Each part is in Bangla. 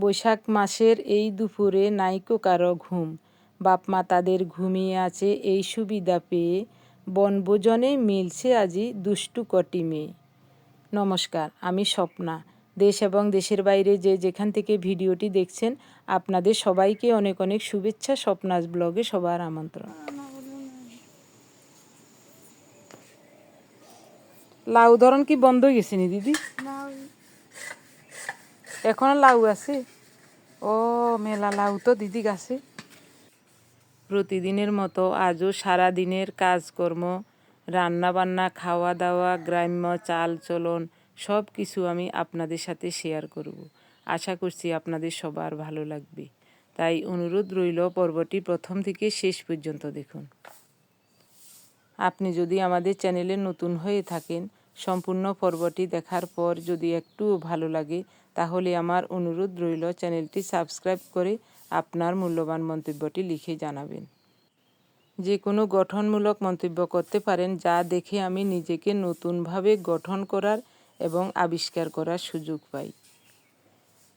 বৈশাখ মাসের এই দুপুরে নাইকো কারও ঘুম। বাপ মা তাদের ঘুমিয়ে আছে এই সুবিধা পেয়ে বনভোজনে মিলছে আজি দুষ্টু কটি মেয়ে। নমস্কার, আমি স্বপ্না। দেশ এবং দেশের বাইরে যে যেখান থেকে ভিডিওটি দেখছেন, আপনাদের সবাইকে অনেক অনেক শুভেচ্ছা। স্বপ্নাস ব্লগে সবার আমন্ত্রণ। লাউ ধরন কি বন্ধ হয়ে গেছে নি দিদি? এখনও লাউ আছে। ও, মেলা লাউ তো দিদি গাছে। প্রতিদিনের মতো আজও সারা দিনের কাজকর্ম রান্না বান্না খাওয়া দাওয়া গ্রাম্য চাল চলন সব কিছু আমি আপনাদের সাথে শেয়ার করব। আশা করছি আপনাদের সবার ভালো লাগবে। তাই অনুরোধ রইল পর্বটি প্রথম থেকে শেষ পর্যন্ত দেখুন। আপনি যদি আমাদের চ্যানেলে নতুন হয়ে থাকেন সম্পূর্ণ পর্বটি দেখার পর যদি একটুও ভালো লাগে, তাহলে আমার অনুরোধ রইল চ্যানেলটি সাবস্ক্রাইব করে আপনার মূল্যবান মন্তব্যটি লিখে জানাবেন। যে কোনো গঠনমূলক মন্তব্য করতে পারেন, যা দেখে আমি নিজেকে নতুনভাবে গঠন করার এবং আবিষ্কার করার সুযোগ পাই।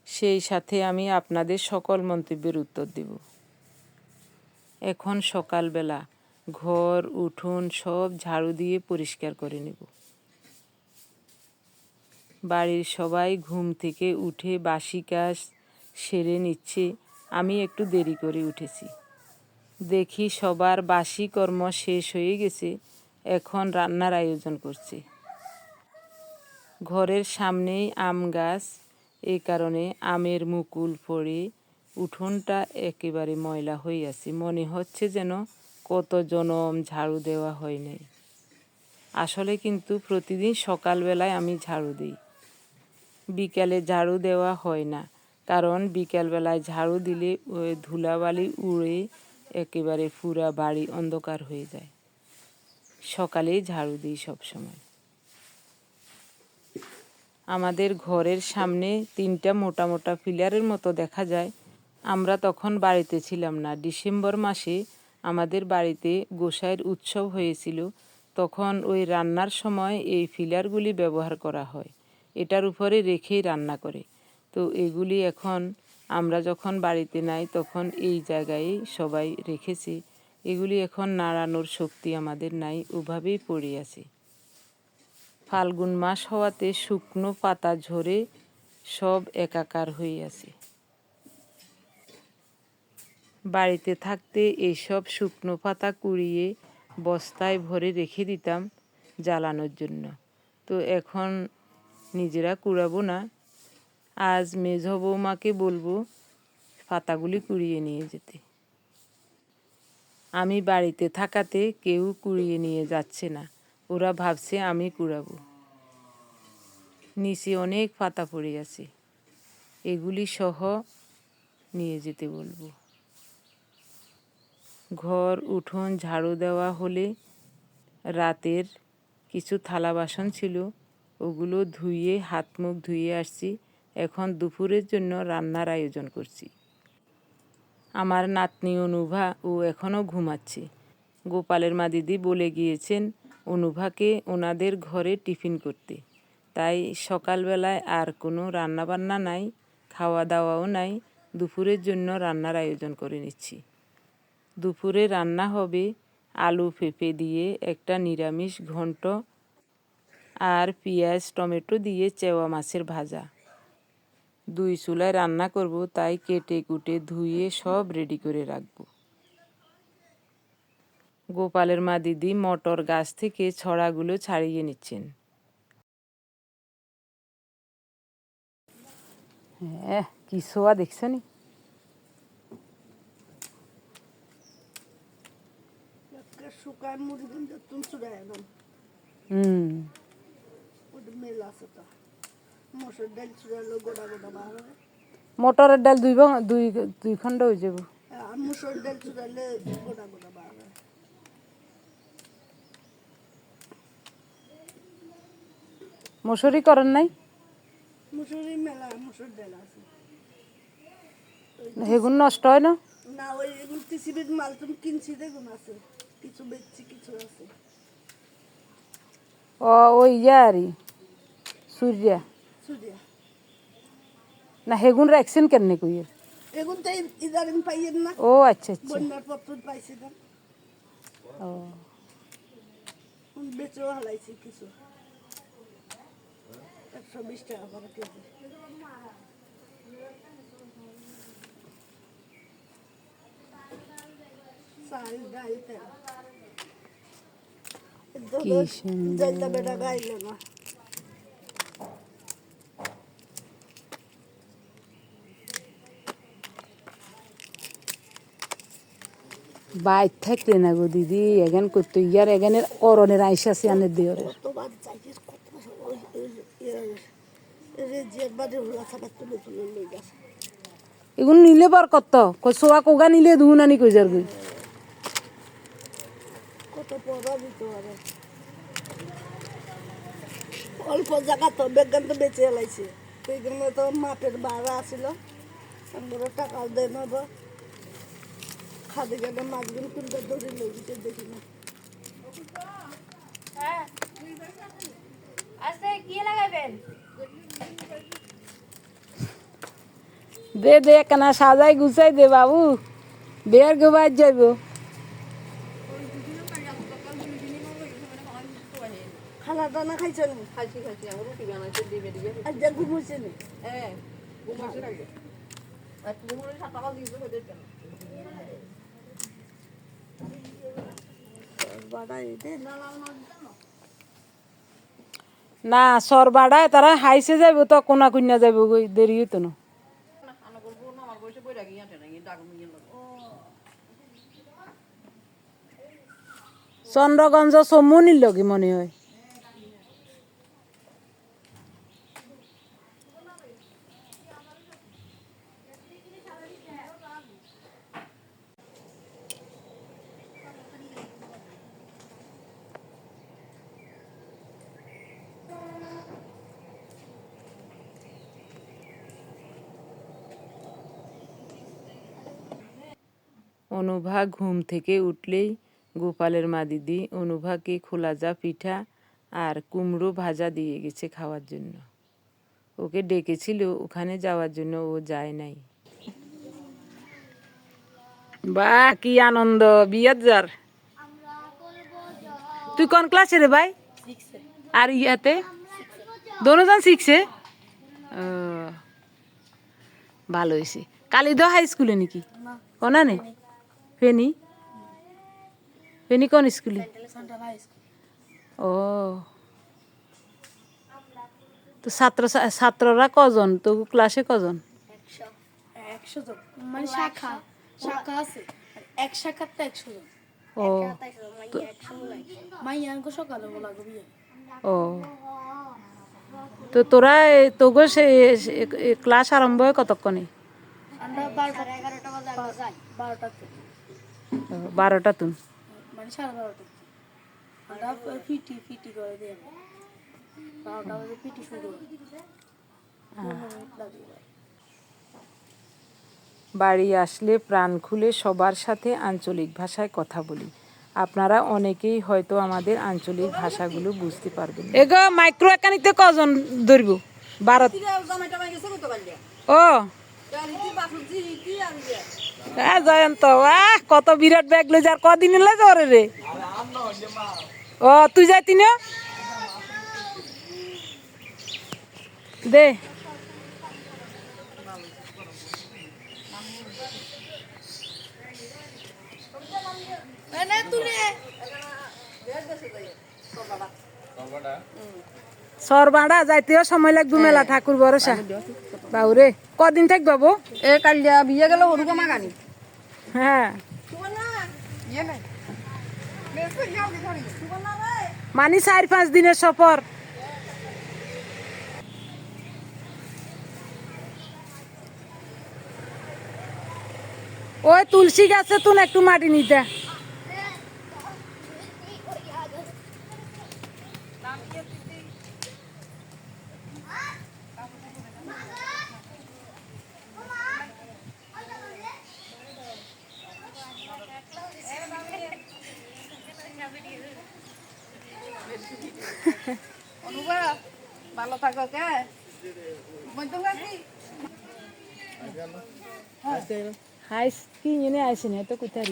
সেই সাথে আমি আপনাদের সকল মন্তব্যের উত্তর দেব। এখন সকালবেলা ঘর, উঠোন সব ঝাড়ু দিয়ে পরিষ্কার করে নেব। বাড়ির সবাই ঘুম থেকে উঠে বাসি কাজ সেরে নিচ্ছে। আমি একটু দেরি করে উঠেছি। দেখি সবার বাসি কর্ম শেষ হয়ে গেছে। এখন রান্নার আয়োজন করছে। ঘরের সামনেই আম গাছ। এই কারণে আমের মুকুল পড়ে। উঠোনটা একেবারে ময়লা হয়ে আছে। মনে হচ্ছে যেন কত জনম ঝাড়ু দেওয়া হয়নি আসলে কিন্তু প্রতিদিন সকালবেলায় আমি ঝাড়ু দিই। বিকালে ঝাড়ু দেওয়া হয় না। কারণ বিকালবেলায় ঝাড়ু দিলে ওই ধুলাবালি উড়ে একেবারে পুরা বাড়ি অন্ধকার হয়ে যায়। সকালেই ঝাড়ু দিই সবসময়। আমাদের ঘরের সামনে তিনটা মোটা মোটা পিলারের মতো দেখা যায়। আমরা তখন বাড়িতে ছিলাম না। ডিসেম্বর মাসে আমাদের বাড়িতে গোসাইয়ের উৎসব হয়েছিল। তখন ওই রান্নার সময় এই ফিলারগুলি ব্যবহার করা হয়। এটার উপরে রেখেই রান্না করে। তো এগুলি এখন আমরা যখন বাড়িতে নাই তখন এই জায়গায় সবাই রেখেছি। এগুলি এখন নাড়ানোর শক্তি আমাদের নাই, ওভাবেই পড়ে আছে। ফাল্গুন মাস হওয়াতে শুকনো পাতা ঝরে সব একাকার হয়ে আছে। বাড়িতে থাকতে এইসব শুকনো পাতা কুড়িয়ে বস্তায় ভরে রেখে দিতাম জ্বালানোর জন্য। তো এখন নিজেরা কুড়াবো না। আজ মেঝ বৌমাকে বলব, পাতাগুলি কুড়িয়ে নিয়ে যেতে। আমি বাড়িতে থাকাতে কেউ কুড়িয়ে নিয়ে যাচ্ছে না, ওরা ভাবছে আমি কুড়াবো। নিচে অনেক পাতা পড়ে আছে, এগুলি সহ নিয়ে যেতে বলব। ঘর, উঠোন, ঝাড়ু দেওয়া হলে রাতের কিছু থালা বাসন ছিল ওগুলো ধুয়ে, হাত মুখ ধুয়ে আসছি। এখন দুপুরের জন্য রান্নার আয়োজন করছি। আমার নাতনি অনুভা ও এখনও ঘুমাচ্ছে। গোপালের মা দিদি বলে গিয়েছেন, অনুভাকে ওনাদের ঘরে টিফিন করতে। তাই সকালবেলায় আর কোনো রান্নাবান্না নাই খাওয়া দাওয়াও নাই। দুপুরের জন্য রান্নার আয়োজন করে নিচ্ছি। দুপুরে রান্না হবে আলু ফেঁপে দিয়ে একটা নিরামিষ ঘন্ট আর পেঁয়াজ টমেটো দিয়ে চেওয়া মাছের ভাজা। দুই চুলায় রান্না করব তাই কেটে কুটে ধুয়ে সব রেডি করে রাখব। গোপালের মা দিদি মটর গাছ থেকে ছড়াগুলো ছাড়িয়ে নিচ্ছেন। হ্যাঁ কি শোয়া দেখছ নি? শুকায় মুরগি হুম। মেল আছে তো। মসুর ডাল চুড়ালো গোটা গোটা বার মটরের ডাল দুই দুই দুই খণ্ড হয়ে যাব। আর মুসুর ডাল চুড়ালে গোটা গোটা বার হয় মশুরি করেন নাই? মুসুরি মেলা মুসুর ডাল আছে। সেগুন নষ্ট হয় না? না ওই এগুলো টিসিবির মাল তুমি কিনছি দেখুন আছে। কিছু বেচছি কিছু আছে। ও ওই ইয়া আর সূর্যা সুরিয়া না হেগুন রাখছেন কেন কইয়ে এগুন তো ইদারিং পাইয়েন না ও আচ্ছা আচ্ছা বন্যার পত্র পাইছি না ও বেচেও হালাইছি কিছু একশো বিশ টাকা করে কেজি চাল ডাল তেল কি সুন্দর। যাইতা বেটা গাইল বাইর থাকলে না গো দিদি এখান করতে ইয়ার এখানের করণের আইস আছে আনের দেওয়ারে কত ওই রেজিয়ার বাদে হলা খাবার তুলে তুলে এগুন নিলে বার কত? সোয়া কোগা নিলে দুন আনি কই? যার অল্প জায়গা তো বেগান তো বেঁচে এলাইছে সেইখানে তো মাপের আছিল। আমরা টাকা দেয় না তো। খাদি গানে মাছগুলো কোনটা ধরে লই দেখি না। কি লাগাবেন? দে দে কেনা সাজাই গুছাই দে বাবু বের গোবার যাইব। খানা টানা খাইছে নি খাইছি খাইছি আমার রুটি বানাইছে দিবে দিবে। আজ যা ঘুমোইছে নি? হ্যাঁ ঘুমাইছে না, সর বাড়ায়, তারা হাইসে যাইব তো, কোনা কুন্যা যাইব দেরি হইতো না। আনা করব না আমার বয়সে বই রাখি আনতে নাকি ডাক মিয়ে লোক চন্দ্রগঞ্জ চমুনির লগে মনে হয় অনুভা ঘুম থেকে উঠলেই গোপালের মা দিদি অনুভাকে খোলা যা পিঠা আর কুমড়ো ভাজা দিয়ে গেছে খাওয়ার জন্য। ওকে ডেকেছিল ওখানে যাওয়ার জন্য ও যায় নাই। বা কি আনন্দ বিয়ার যার তুই কোন ক্লাসে রে ভাই? আর ইয়াতে? দোনোজন শিখছে ও, ভালো হয়েছে কালিদ হাই স্কুলে নাকি? কোনা নে ফেনি? ফেনি কোন স্কুলে? ও তো ছাত্র ছাত্ররা কজন? তো ক্লাসে কজন? একশো। জন। মানে শাখা। শাখা আছে। এক শাখাতে একশো জন। ও। মাইয়ানকে সকালে বলা গো ও। তো তোরা তোগো সে ক্লাস আরম্ভ হয় কতক্ষণে? আমরা বারোটা ও, বারোটা তুন মানে সাড়ে বারোটা আমরা ফিটি ফিটি করে দিই বারোটা বাজে ফিটি শুরু পনেরো মিনিট লাগে বাড়ি আসলে প্রাণ খুলে সবার সাথে আঞ্চলিক ভাষায় কথা বলি। আপনারা অনেকেই হয়তো আমাদের আঞ্চলিক ভাষাগুলো বুঝতে পারবেন। এগো মাইক্রো একানিতে কজন ধরব? ও। হ্যাঁ জয়ন্ত আহ কত বিরাট ব্যাগ লই যার কদিন এলে জ্বরে রে? ও তুই যাইতি না? দে। সরবাড়া যাইতেও সময় লাগবে মেলা ঠাকুর ভরসা। বাউরে কদিন থাক বাবু? এ কালিয়া বিয়ে গেল ওরকম মাগানি হ্যাঁ। মানে চার পাঁচ দিনের সফর। ওই তুলসী গাছে তুন একটু মাটি নিতে অনুবা ভালো থাকো কে মধ্যম কাকি হাইস কি এনে আসেনি তো কোথায়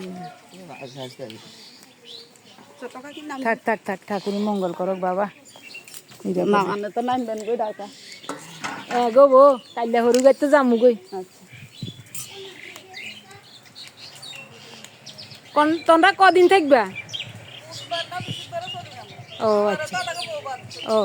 থাক থাক থাক ঠাকুরই মঙ্গল করক বাবা। না মানে তো নামবেন গই ডাকা? এ গো বো কাইলে হরু গাইতে যামু গই আচ্ছা। কোন তোমরা কদিন থাকবা? ও আচ্ছা। ও।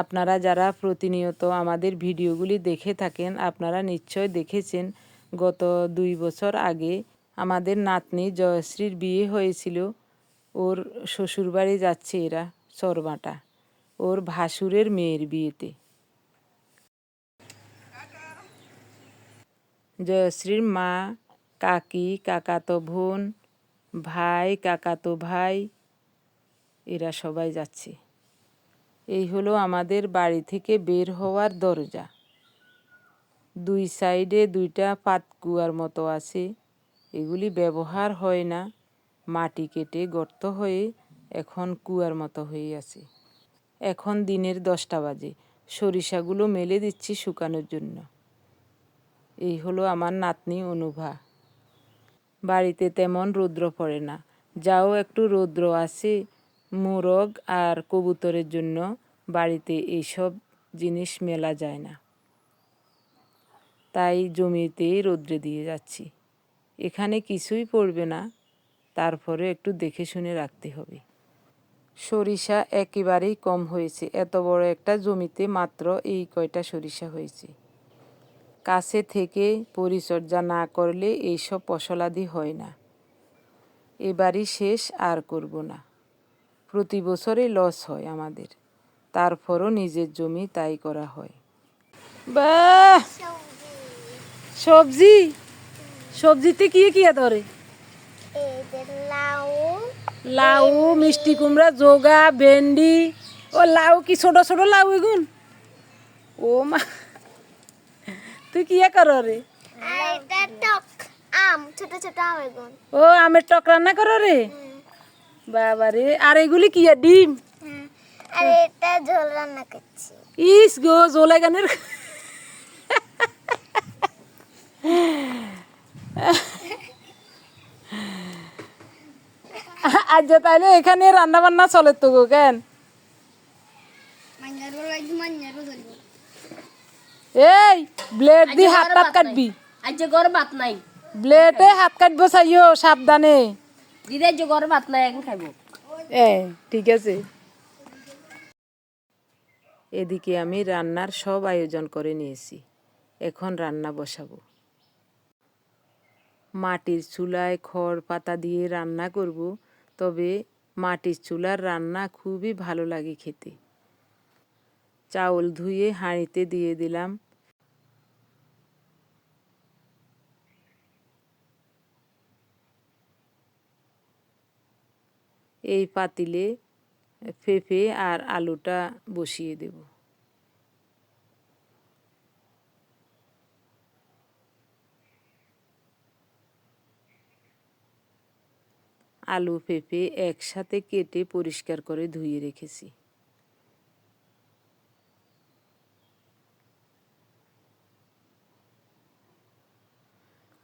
আপনারা যারা প্রতিনিয়ত আমাদের ভিডিওগুলি দেখে থাকেন, আপনারা নিশ্চয় দেখেছেন, গত দুই বছর আগে আমাদের নাতনি জয়শ্রীর বিয়ে হয়েছিল। ওর শ্বশুরবাড়ি যাচ্ছে এরা সরবাটা ওর ভাসুরের মেয়ের বিয়েতে। জয়শ্রীর মা, কাকি, কাকাতো বোন, ভাই, কাকাতো ভাই, এরা সবাই যাচ্ছে। এই হলো আমাদের বাড়ি থেকে বের হওয়ার দরজা। দুই সাইডে দুইটা পাতকুয়ার মতো আছে। এগুলি ব্যবহার হয় না। মাটি কেটে গর্ত হয়ে এখন কুয়ার মতো হয়ে আছে। এখন দিনের দশটা বাজে। সরিষাগুলো মেলে দিচ্ছি শুকানোর জন্য। এই হলো আমার নাতনি অনুভা। বাড়িতে তেমন রৌদ্র পড়ে না। যাও একটু রৌদ্র আছে। মোরগ আর কবুতরের জন্য বাড়িতে এইসব জিনিস মেলা যায় না। তাই জমিতেই রৌদ্রে দিয়ে যাচ্ছি। এখানে কিছুই পড়বে না তারপরে একটু দেখে শুনে রাখতে হবে। সরিষা একেবারেই কম হয়েছে, এত বড় একটা জমিতে মাত্র এই কয়টা সরিষা হয়েছে। কাছে থেকে পরিচর্যা না করলে এইসব ফসলাদি হয় না। এবারই শেষ আর করব না। প্রতি বছরই লস হয় আমাদের। তারপরও নিজের জমি তাই করা হয়। বাহ! সবজি? সবজিতে কি কি ধরে লাউ। মিষ্টি কুমড়া জোগা ভেন্ডি। ও লাউ কি ছোট ছোট লাউ এগুন? ও মা তুই কি কর রে? আম ছোট ছোট আম এগুন। ও আমের টক রান্না করো রে? বাবা রে আর এগুলি কি আর ডিম? আর এটা ঝোল রান্না করছি। ইস গো জোলে গানের আজ তাইলে এখানে রান্না বান্না চলে তো গো কেন? এই ব্লেড দিয়ে হাত টাত কাটবি। আজ যে গরম ভাত নাই। ব্লেডে হাত কাটবো চাইও সাবধানে। ভাত এখন খাইবো। এ, ঠিক আছে। এদিকে আমি রান্নার সব আয়োজন করে নিয়েছি। এখন রান্না বসাবো। মাটির চুলায় খড় পাতা দিয়ে রান্না করব, তবে মাটির চুলার রান্না খুবই ভালো লাগে খেতে। চাউল ধুয়ে হাঁড়িতে দিয়ে দিলাম। এই পাতিলে পেঁপে আর আলুটা বসিয়ে দেব। আলু পেঁপে একসাথে কেটে পরিষ্কার করে ধুয়ে রেখেছি।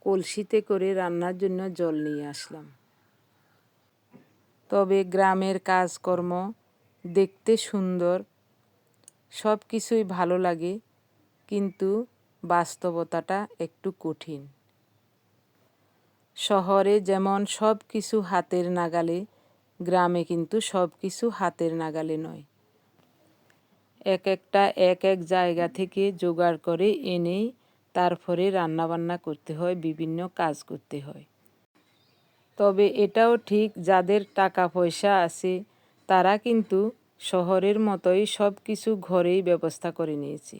কলসিতে করে রান্নার জন্য জল নিয়ে আসলাম। তবে গ্রামের কাজকর্ম দেখতে সুন্দর সব কিছুই ভালো লাগে, কিন্তু বাস্তবতাটা একটু কঠিন। শহরে যেমন সব কিছু হাতের নাগালে, গ্রামে কিন্তু সব কিছু হাতের নাগালে নয়। এক একটা, এক এক জায়গা থেকে জোগাড় করে এনেই তারপরে রান্নাবান্না করতে হয়, বিভিন্ন কাজ করতে হয়। তবে এটাও ঠিক যাদের টাকা পয়সা আছে, তারা কিন্তু শহরের মতোই সব কিছু ঘরেই ব্যবস্থা করে নিয়েছে।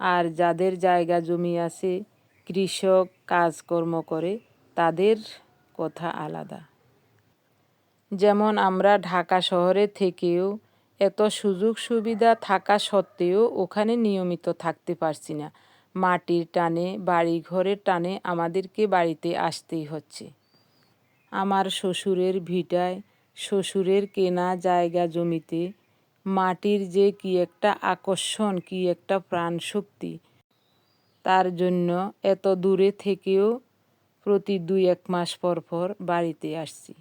আর যাদের জায়গা জমি আছে, কৃষক কাজকর্ম করে, তাদের কথা আলাদা। যেমন আমরা ঢাকা শহরে থেকেও এত সুযোগ সুবিধা থাকা সত্ত্বেও ওখানে নিয়মিত থাকতে পারছি না। মাটির টানে বাড়ি ঘরের টানে আমাদেরকে বাড়িতে আসতেই হচ্ছে। আমার শ্বশুরের ভিটায়, শ্বশুরের কেনা জায়গা জমিতে। মাটির যে কি একটা আকর্ষণ, কি একটা প্রাণ শক্তি তার জন্য এত দূরে থেকেও প্রতি দুই এক মাস পর পর বাড়িতে আসছি।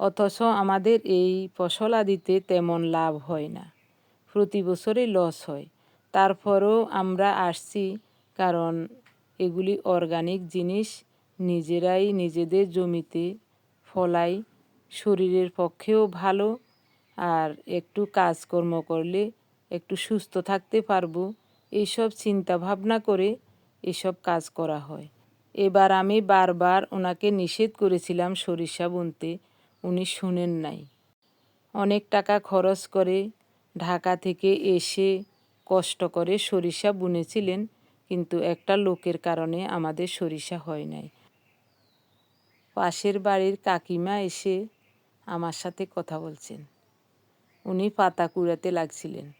অথচ আমাদের এই ফসল আদিতে তেমন লাভ হয় না। প্রতি বছরই লস হয়। তারপরেও আমরা আসছি কারণ এগুলি অর্গানিক জিনিস নিজেরাই নিজেদের জমিতে ফলাই, শরীরের পক্ষেও ভালো আর একটু কাজকর্ম করলে একটু সুস্থ থাকতে পারব এইসব চিন্তা ভাবনা করে এসব কাজ করা হয়। এবার আমি বারবার ওনাকে নিষেধ করেছিলাম সরিষা বুনতে, উনি শুনেন নাই। অনেক টাকা খরচ করে ঢাকা থেকে এসে কষ্ট করে সরিষা বুনেছিলেন, কিন্তু একটা লোকের কারণে আমাদের সরিষা হয় নাই। পাশের বাড়ির কাকিমা এসে আমার সাথে কথা বলছেন। উনি পাতা কুড়াতে লাগছিলেন।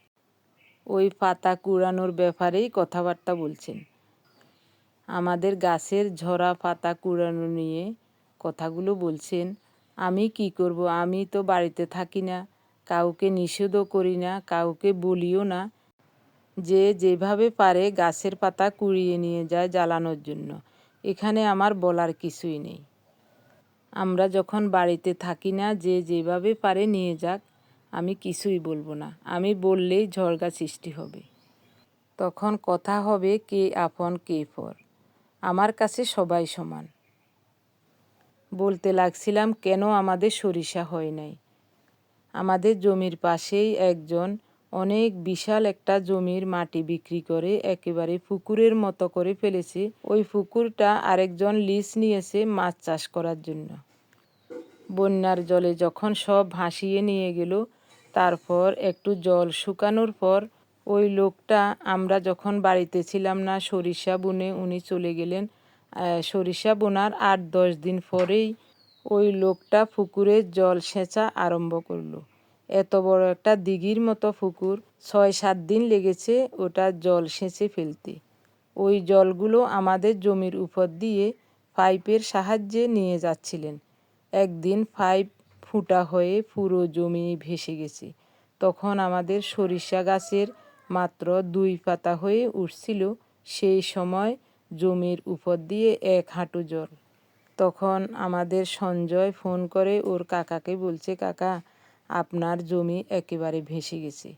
ওই পাতা কুড়ানোর ব্যাপারেই কথাবার্তা বলছেন। আমাদের গাছের ঝরা পাতা কুড়ানো নিয়ে কথাগুলো বলছেন। আমি কি করব? আমি তো বাড়িতে থাকি না। কাউকে নিষেধও করি না, কাউকে বলিও না। যে যেভাবে পারে গাছের পাতা কুড়িয়ে নিয়ে যায় জ্বালানোর জন্য। এখানে আমার বলার কিছুই নেই। আমরা যখন বাড়িতে থাকি না, যে যেভাবে পারে নিয়ে যাক, আমি কিছুই বলব না। আমি বললেই ঝড়গা সৃষ্টি হবে। তখন কথা হবে, কে আপন, কে পর। আমার কাছে সবাই সমান। বলতে লাগছিলাম, কেন আমাদের সরিষা হয় নাই? আমাদের জমির পাশেই একজন অনেক বিশাল একটা জমির মাটি বিক্রি করে একেবারে পুকুরের মতো করে ফেলেছে। ওই পুকুরটা আরেকজন লিজ নিয়েছে মাছ চাষ করার জন্য। বন্যার জলে যখন সব ভাসিয়ে নিয়ে গেল, তারপর একটু জল শুকানোর পর ওই লোকটা, আমরা যখন বাড়িতে ছিলাম না, সরিষা বুনে উনি চলে গেলেন। সরিষা বোনার আট দশ দিন পরেই ওই লোকটা পুকুরের জল সেঁচা আরম্ভ করল। এত বড় একটা দিঘির মতো পুকুর, ছয় সাত দিন লেগেছে ওটা জল সেঁচে ফেলতে। ওই জলগুলো আমাদের জমির উপর দিয়ে পাইপের সাহায্যে নিয়ে যাচ্ছিলেন। একদিন পাইপ ফুটা হয়ে পুরো জমি ভেসে গেছে। তখন আমাদের সরিষা গাছের মাত্র দুই পাতা হয়ে উঠছিল সেই সময় জমির উপর দিয়ে এক হাঁটু জল। তখন আমাদের সঞ্জয় ফোন করে ওর কাকাকে বলছে, কাকা আপনার জমি একেবারে ভেসে গেছে।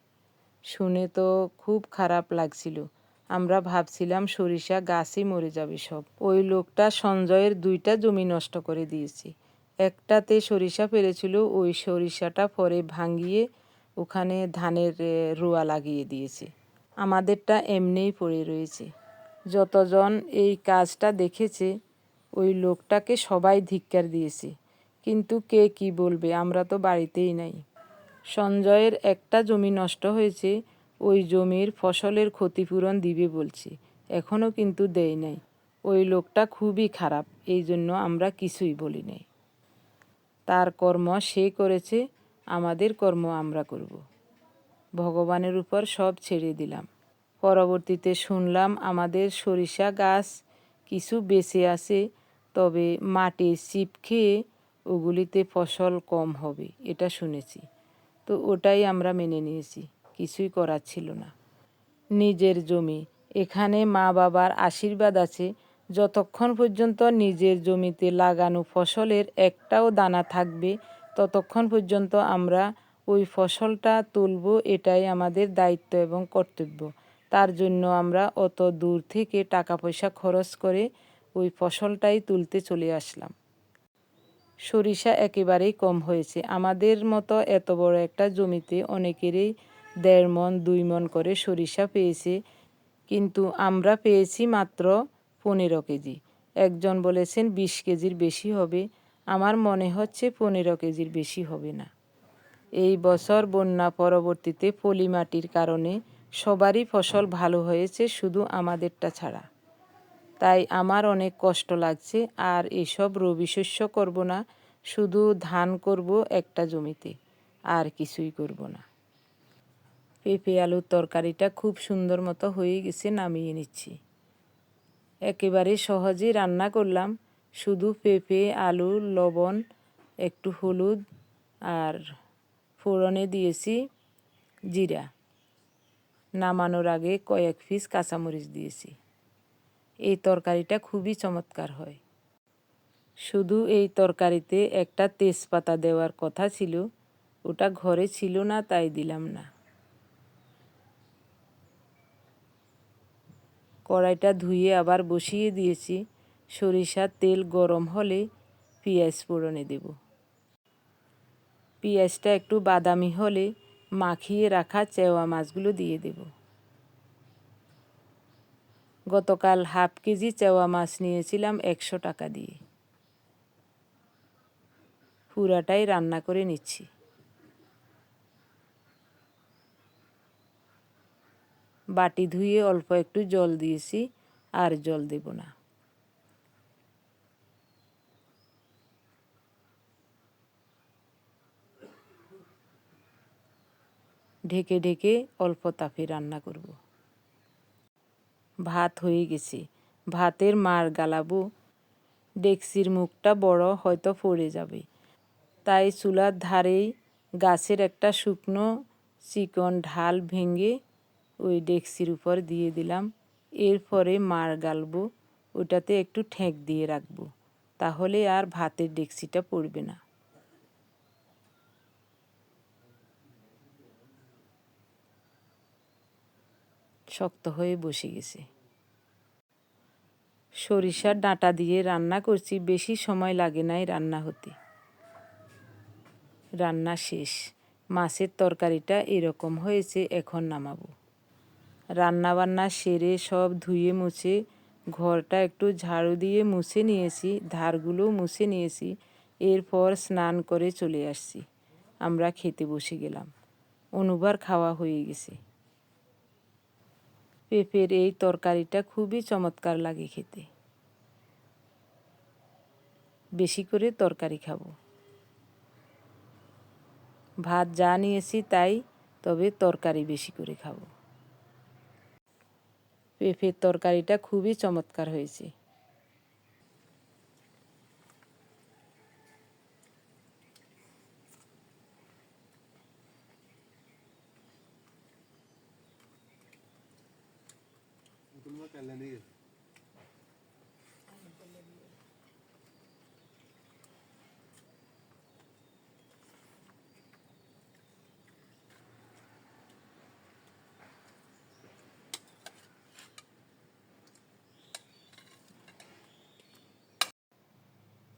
শুনে তো খুব খারাপ লাগছিল। আমরা ভাবছিলাম সরিষা গাছই মরে যাবে সব। ওই লোকটা সঞ্জয়ের দুইটা জমি নষ্ট করে দিয়েছে। একটাতে সরিষা পেরেছিল, ওই সরিষাটা পরে ভাঙিয়ে ওখানে ধানের রোয়া লাগিয়ে দিয়েছে। আমাদেরটা এমনিই পড়ে রয়েছে। যতজন এই কাজটা দেখেছে, ওই লোকটাকে সবাই ধিক্কার দিয়েছে। কিন্তু কে কি বলবে? আমরা তো বাড়িতেই নাই। সঞ্জয়ের একটা জমি নষ্ট হয়েছে, ওই জমির ফসলের ক্ষতিপূরণ দিবে বলছে। এখনও কিন্তু দেয় নাই। ওই লোকটা খুবই খারাপ, এই জন্য আমরা কিছুই বলি নাই। তার কর্ম সে করেছে, আমাদের কর্ম আমরা করব। ভগবানের উপর সব ছেড়ে দিলাম। পরবর্তীতে শুনলাম আমাদের সরিষা গাছ কিছু বেঁচে আছে, তবে মাটির চিপ খেয়ে ওগুলিতে ফসল কম হবে, এটা শুনেছি। তো ওটাই আমরা মেনে নিয়েছি, কিছুই করার ছিল না। নিজের জমি, এখানে মা বাবার আশীর্বাদ আছে, যতক্ষণ পর্যন্ত নিজের জমিতে লাগানো ফসলের একটাও দানা থাকবে, ততক্ষণ পর্যন্ত আমরা ওই ফসলটা তুলব, এটাই আমাদের দায়িত্ব এবং কর্তব্য। তার জন্য আমরা অত দূর থেকে টাকা পয়সা খরচ করে ওই ফসলটাই তুলতে চলে আসলাম। সরিষা একেবারেই কম হয়েছে। আমাদের মতো এত বড় একটা জমিতে অনেকেরই দেড় মন, দুই মন করে সরিষা পেয়েছে। কিন্তু আমরা পেয়েছি মাত্র পনেরো কেজি। একজন বলেছেন, বিশ কেজির বেশি হবে। আমার মনে হচ্ছে পনেরো কেজির বেশি হবে না। এই বছর বন্যা পরবর্তীতে পলি মাটির কারণে সবারই ফসল ভালো হয়েছে, শুধু আমাদেরটা ছাড়া। তাই আমার অনেক কষ্ট লাগছে, আর এসব রবি শস্য করব না, শুধু ধান করব একটা জমিতে, আর কিছুই করব না। পেঁপে আলুর তরকারিটা খুব সুন্দর মতো হয়ে গেছে, নামিয়ে নিচ্ছি। একেবারে সহজেই রান্না করলাম, শুধু পেঁপে, আলু, লবণ, একটু হলুদ, আর ফোড়নে দিয়েছি জিরা। নামানোর আগে কয়েক পিস কাঁচামরিচ দিয়েছি। এই তরকারিটা খুবই চমৎকার হয়। শুধু এই তরকারিতে একটা তেজপাতা দেওয়ার কথা ছিল, ওটা ঘরে ছিল না, তাই দিলাম না। কড়াইটা ধুয়ে আবার বসিয়ে দিয়েছি, সরিষার তেল গরম হলে পেঁয়াজ ফোড়নে দেব। পেঁয়াজটা একটু বাদামি হলে মাখিয়ে রাখা চেওয়া মাছগুলো দিয়ে দেব। গতকাল হাফ কেজি চেওয়া মাছ নিয়েছিলাম একশো টাকা দিয়ে। পুরাটাই রান্না করে নিচ্ছি। বাটি ধুয়ে অল্প একটু জল দিয়েছি, আর জল দেব না। ঢেকে ঢেকে অল্প তাপে রান্না করব। ভাত হয়ে গেছে। ভাতের মার গালাবো। ডেক্সির মুখটা বড়, হয়তো পড়ে যাবে। তাই চুলার ধারেই গাছের একটা শুকনো চিকন ঢাল ভেঙে ওই ডেক্সির উপর দিয়ে দিলাম। এরপরে মার গালবো। ওটাতে একটু ঠেক দিয়ে রাখব। তাহলে আর ভাতের ডেক্সিটা পড়বে না। শক্ত হয়ে বসে গেছে। সরিষার ডাঁটা দিয়ে রান্না করছি, বেশি সময় লাগে নাই রান্না হতে। রান্না শেষ। মাছের তরকারিটা এরকম হয়েছে, এখন নামাবো। রান্নাবান্না সেরে সব ধুয়ে মুছে, ঘরটা একটু ঝাড়ু দিয়ে মুছে নিয়েছি ধারগুলো মুছে নিয়েছি, এরপর স্নান করে চলে আসছি। আমরা খেতে বসে গেলাম। অনুবার খাওয়া হয়ে গেছে। পেঁপের এই তরকারিটা খুবই চমৎকার লাগে খেতে। বেশি করে তরকারি খাব। ভাত যা নিয়েছি তাই, তবে তরকারি বেশি করে খাব। পেঁপের তরকারিটা খুবই চমৎকার হয়েছে।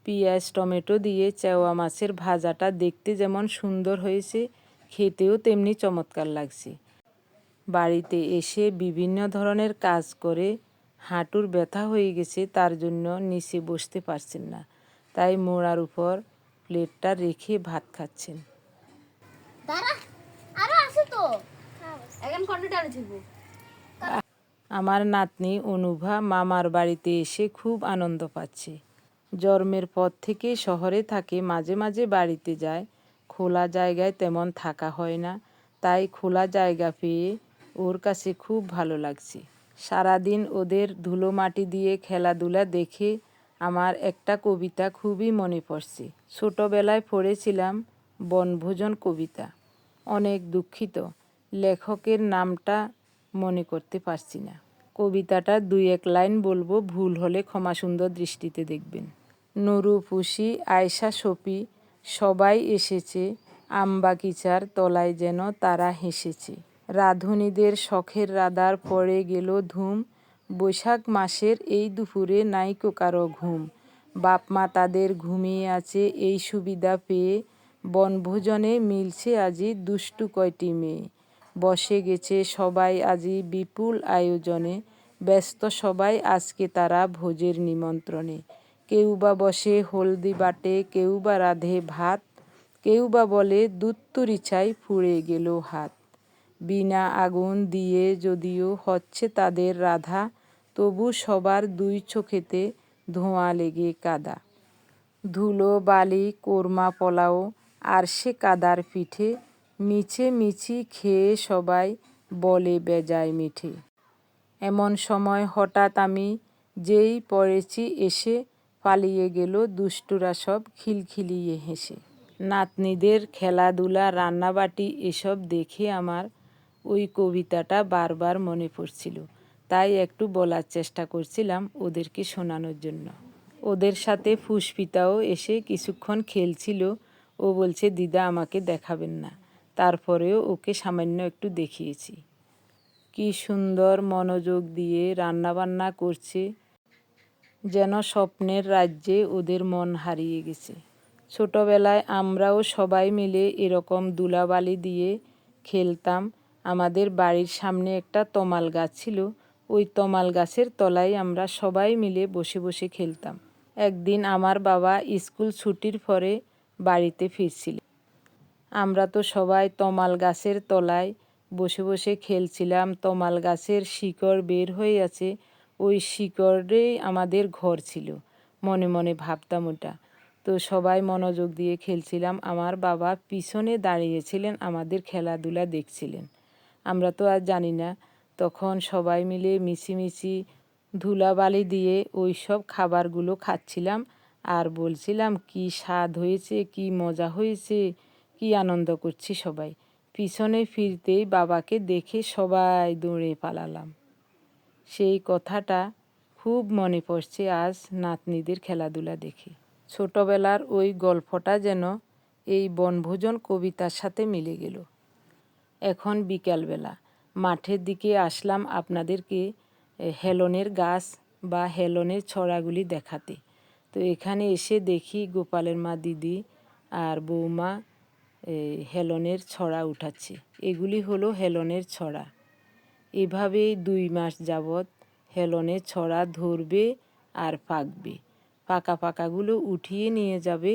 পেঁয়াজ টমেটো দিয়ে চেওয়া মাছের ভাজাটা দেখতে যেমন সুন্দর হয়েছে খেতেও তেমনি চমৎকার লাগছে। বাড়িতে এসে বিভিন্ন ধরনের কাজ করে হাঁটুর ব্যথা হয়ে গেছে তার জন্য নিচে বসতে পারছেন না। তাই মোড়ার উপর প্লেটটা রেখে ভাত খাচ্ছেন। আমার নাতনি অনুভা মামার বাড়িতে এসে খুব আনন্দ পাচ্ছে। জন্মের পর থেকে শহরে থাকে মাঝে মাঝে বাড়িতে যায়। খোলা জায়গায় তেমন থাকা হয় না। তাই খোলা জায়গা পেয়ে ওর কাছে খুব ভালো লাগছে। সারাদিন ওদের ধুলো মাটি দিয়ে খেলাধুলা দেখে আমার একটা কবিতা খুবই মনে পড়ছে। ছোটবেলায় পড়েছিলাম বনভোজন কবিতা। অনেক দুঃখিত, লেখকের নামটা মনে করতে পারছি না। কবিতাটা দুই এক লাইন বলব, ভুল হলে ক্ষমা সুন্দর দৃষ্টিতে দেখবেন। নুরু, পুষি আয়সা সপি, সবাই এসেছে আমবাগিচার তলায় যেন তারা হেসেছে। রাধুনীদের শখের রাদার পড়ে গেল ধুম। বৈশাখ মাসের এই দুপুরে নাইকো কারও ঘুম। বাপ মা তাদের ঘুমিয়ে আছে এই সুবিধা পেয়ে। বনভোজনে মিলছে আজি দুষ্টু কয়টি মেয়ে। বসে গেছে সবাই আজি বিপুল আয়োজনে। ব্যস্ত সবাই আজকে তারা ভোজের নিমন্ত্রণে। কেউ বা বসে হলদি বাটে কেউ বা রাধে ভাত কেউ বা বলে দুত্তুরি চাই ফুড়ে গেল হাত। বিনা আগুন দিয়ে যদিও হচ্ছে তাদের রাধা, তবু সবার দুই চোখেতে ধোঁয়া লেগে কাদা। ধুলো, বালি, কোরমা, পোলাও, আর সে কাদার পিঠে মিছে মিছি খেয়ে সবাই বলে বেজায় মিঠে। এমন সময় হঠাৎ আমি যেই পড়েছি এসে পালিয়ে গেল দুষ্টুরা সব খিলখিলিয়ে হেসে। নাতনিদের খেলাধুলা, রান্নাবাটি এসব দেখে আমার ওই কবিতাটা বারবার মনে পড়ছিল। তাই একটু বলার চেষ্টা করছিলাম ওদেরকে শোনানোর জন্য। ওদের সাথে পুষ্পিতাও এসে কিছুক্ষণ খেলছিল। ও বলছে, দিদা, আমাকে দেখাবেন না। তারপরেও ওকে সামান্য একটু দেখিয়েছি। কি সুন্দর মনোযোগ দিয়ে রান্নাবান্না করছে, যেন স্বপ্নের রাজ্যে ওদের মন হারিয়ে গেছে। ছোটবেলায় আমরাও সবাই মিলে এরকম দুলাবালি দিয়ে খেলতাম। আমাদের বাড়ির সামনে একটা তমাল গাছ ছিল। ওই তমাল গাছের তলায় আমরা সবাই মিলে বসে বসে খেলতাম। একদিন আমার বাবা স্কুল ছুটির পরে বাড়িতে ফিরছিল। আমরা তো সবাই তমাল গাছের তলায় বসে বসে খেলছিলাম। তমাল গাছের শিকড় বের হয়ে আছে। ওই শিকড়েই আমাদের ঘর ছিল। মনে মনে ভাবতাম ওটা। তো সবাই মনোযোগ দিয়ে খেলছিলাম। আমার বাবা পিছনে দাঁড়িয়েছিলেন। আমাদের খেলাধুলা দেখছিলেন। আমরা তো আর জানি না। তখন সবাই মিলে মিছিমিছি ধুলাবালি দিয়ে ওই সব খাবারগুলো খাচ্ছিলাম আর বলছিলাম, কি স্বাদ হয়েছে, কি মজা হয়েছে, কি আনন্দ করছি সবাই। পিছনে ফিরতেই বাবাকে দেখে সবাই দৌড়ে পালালাম। সেই কথাটা খুব মনে পড়ছে আজ নাতনিদের খেলাধুলা দেখে। ছোটবেলার ওই গল্পটা যেন এই বনভোজন কবিতার সাথে মিলে গেল। এখন বিকালবেলা। মাঠের দিকে আসলাম আপনাদেরকে হেলনের গাছ বা হেলনের ছড়াগুলি দেখাতে। তো এখানে এসে দেখি গোপালের মা দিদি আর বৌমা হেলনের ছড়া উঠাচ্ছে। এগুলি হলো হেলনের ছড়া। এভাবেই দুই মাস যাবৎ হেলনের ছড়া ধরবে আর পাকবে। পাকা পাকাগুলো উঠিয়ে নিয়ে যাবে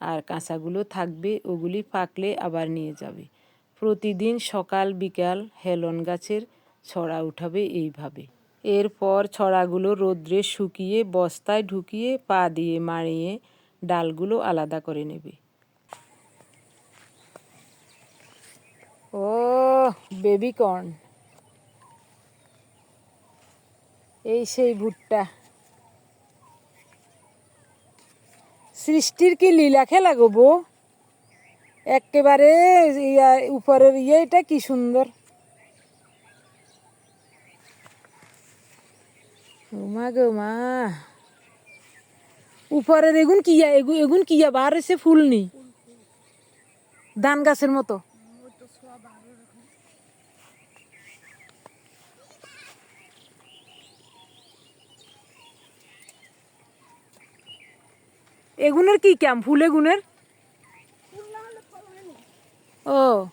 আর কাঁচাগুলো থাকবে, ওগুলি পাকলে আবার নিয়ে যাবে। প্রতিদিন সকাল বিকাল হেলন গাছের ছড়া উঠাবে এইভাবে। এরপর ছড়াগুলো রোদ্রে শুকিয়ে বস্তায় ঢুকিয়ে পা দিয়ে মাড়িয়ে ডালগুলো আলাদা করে নেবে। ও বেবি কর্ন। এই সেই ভুট্টা। সৃষ্টির কি লীলা খেলা গো বউ? একেবারে ইয়া, উপরের ইয়েটা কি সুন্দর? মা গো মা। উপরের এগুন কিয়া এগু, এগুন কিয়া বার হয়েছে ফুল নি ধান গাছের মতো। এগুনের কি ক্যাম ফুল এগুনের? ও।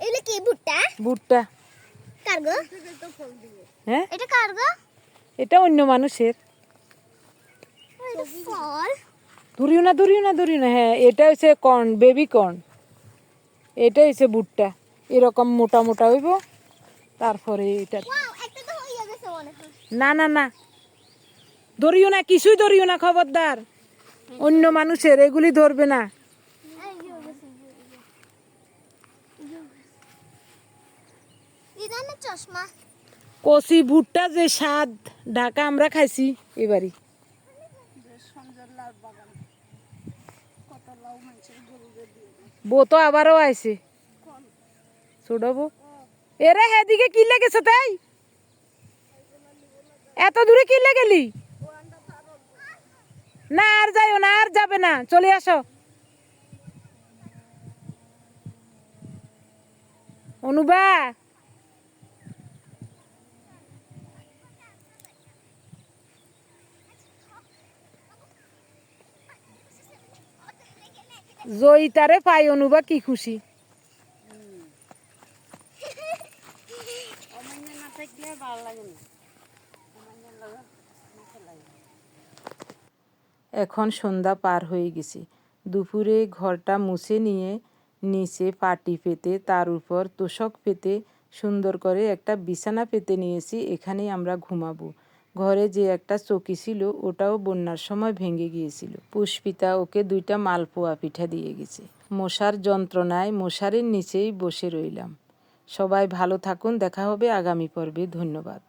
এগুলো কি ভুট্টা? ভুট্টা। কার্গো? হ্যাঁ? এটা কার্গো? এটা অন্য মানুষের। ফল। ধরিও না ধরিও না ধরিও না। হ্যাঁ এটা হচ্ছে কর্ন বেবি কর্ন। এটা হচ্ছে ভুট্টা। এরকম মোটা মোটা হইব। তারপরে এটা। না না না। ধরিও না কিছুই ধরিও না খবরদার। অন্য মানুষের এগুলি ধরবে না। চশমা? কষি ভুট্টা যে স্বাদ, ঢাকা আমরা খাইছি এবারই। বো তো আবারও আইছে। ছোড়বো এরে হেদিকে কি লেগেছে তাই? এত দূরে কি গেলি না, আর যাইও না, আর যাবে না, চলে আসো। অনুবা জয়িতারে পাই অনুবা কি খুশি। এখন সন্ধ্যা পার হয়ে গেছে। দুপুরে ঘরটা মুছে নিয়ে নিচে পাটি পেতে, তার উপর তোষক পেতে সুন্দর করে একটা বিছানা পেতে নিয়েছি। এখানেই আমরা ঘুমাবো। ঘরে যে একটা চকি ছিল, ওটাও বন্যার সময় ভেঙে গিয়েছিল। পুষ্পিতা ওকে দুইটা মালপোয়া পিঠা দিয়ে গেছে। মশার যন্ত্রণায় মশারির নিচেই বসে রইলাম। সবাই ভালো থাকুন, দেখা হবে আগামী পর্বে। ধন্যবাদ।